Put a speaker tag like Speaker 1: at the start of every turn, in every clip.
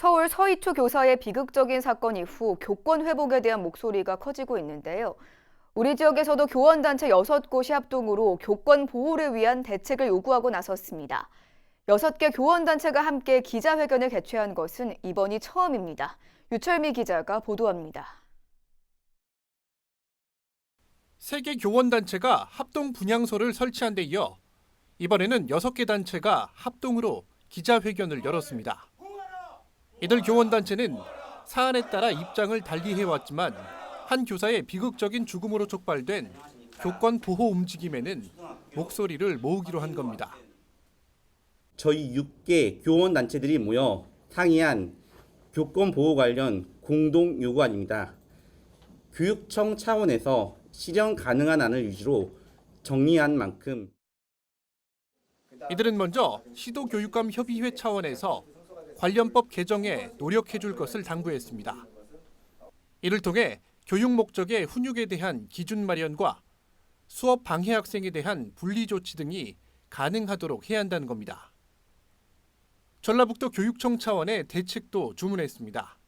Speaker 1: 서울 서희초 교사의 비극적인 사건 이후 교권 회복에 대한 목소리가 커지고 있는데요. 우리 지역에서도 교원단체 6곳이 합동으로 교권 보호를 위한 대책을 요구하고 나섰습니다. 6개 교원단체가 함께 기자회견을 개최한 것은 이번이 처음입니다. 유철미 기자가 보도합니다.
Speaker 2: 세계 교원 단체가 합동 분향소를 설치한 데 이어 이번에는 6개 단체가 합동으로 기자회견을 열었습니다. 이들 교원 단체는 사안에 따라 입장을 달리 해 왔지만 한 교사의 비극적인 죽음으로 촉발된 교권 보호 움직임에는 목소리를 모으기로 한 겁니다.
Speaker 3: 저희 6개 교원 단체들이 모여 상의한 교권 보호 관련 공동 요구안입니다. 교육청 차원에서 실현 가능한 안을 위주로 정리한 만큼
Speaker 2: 이들은 먼저 시도교육감 협의회 차원에서 관련법 개정에 노력해 줄 것을 당부했습니다. 이를 통해 교육 목적의 훈육에 대한 기준 마련과 수업 방해 학생에 대한 분리 조치 등이 가능하도록 해야 한다는 겁니다. 전라북도 교육청 차원의 대책도 주문했습니다.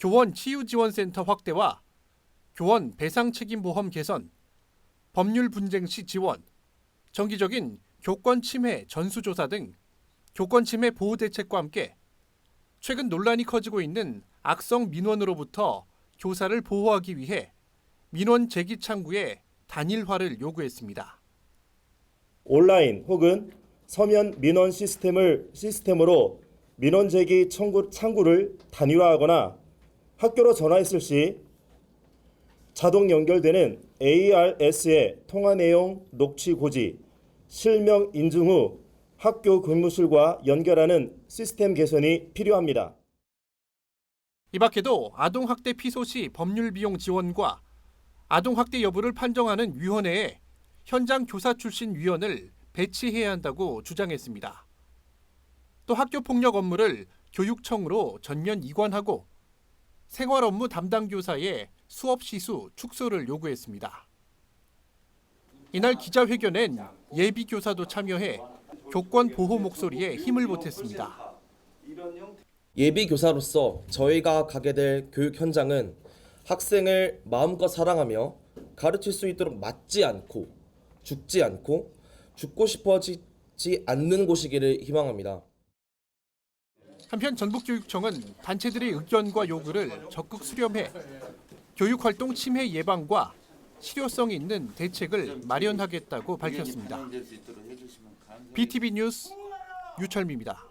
Speaker 2: 교원 치유 지원센터 확대와 교원 배상 책임 보험 개선, 법률 분쟁 시 지원, 정기적인 교권 침해 전수조사 등 교권 침해 보호 대책과 함께 최근 논란이 커지고 있는 악성 민원으로부터 교사를 보호하기 위해 민원 제기 창구의 단일화를 요구했습니다.
Speaker 4: 온라인 혹은 서면 민원 시스템을 시스템으로 민원 제기 청구, 창구를 단일화하거나 학교로 전화했을 시 자동 연결되는 ARS의 통화 내용 녹취 고지, 실명 인증 후 학교 근무실과 연결하는 시스템 개선이 필요합니다.
Speaker 2: 이 밖에도 아동학대 피소 시 법률 비용 지원과 아동학대 여부를 판정하는 위원회에 현장 교사 출신 위원을 배치해야 한다고 주장했습니다. 또 학교 폭력 업무를 교육청으로 전면 이관하고 생활 업무 담당 교사의 수업 시수 축소를 요구했습니다. 이날 기자회견엔 예비 교사도 참여해 교권 보호 목소리에 힘을 보탰습니다.
Speaker 5: 예비 교사로서 저희가 가게 될 교육 현장은 학생을 마음껏 사랑하며 가르칠 수 있도록 맞지 않고 죽지 않고 죽고 싶어지지 않는 곳이기를 희망합니다.
Speaker 2: 한편 전북교육청은 단체들의 의견과 요구를 적극 수렴해 교육활동 침해 예방과 실효성 있는 대책을 마련하겠다고 밝혔습니다. BTV 뉴스 유철미입니다.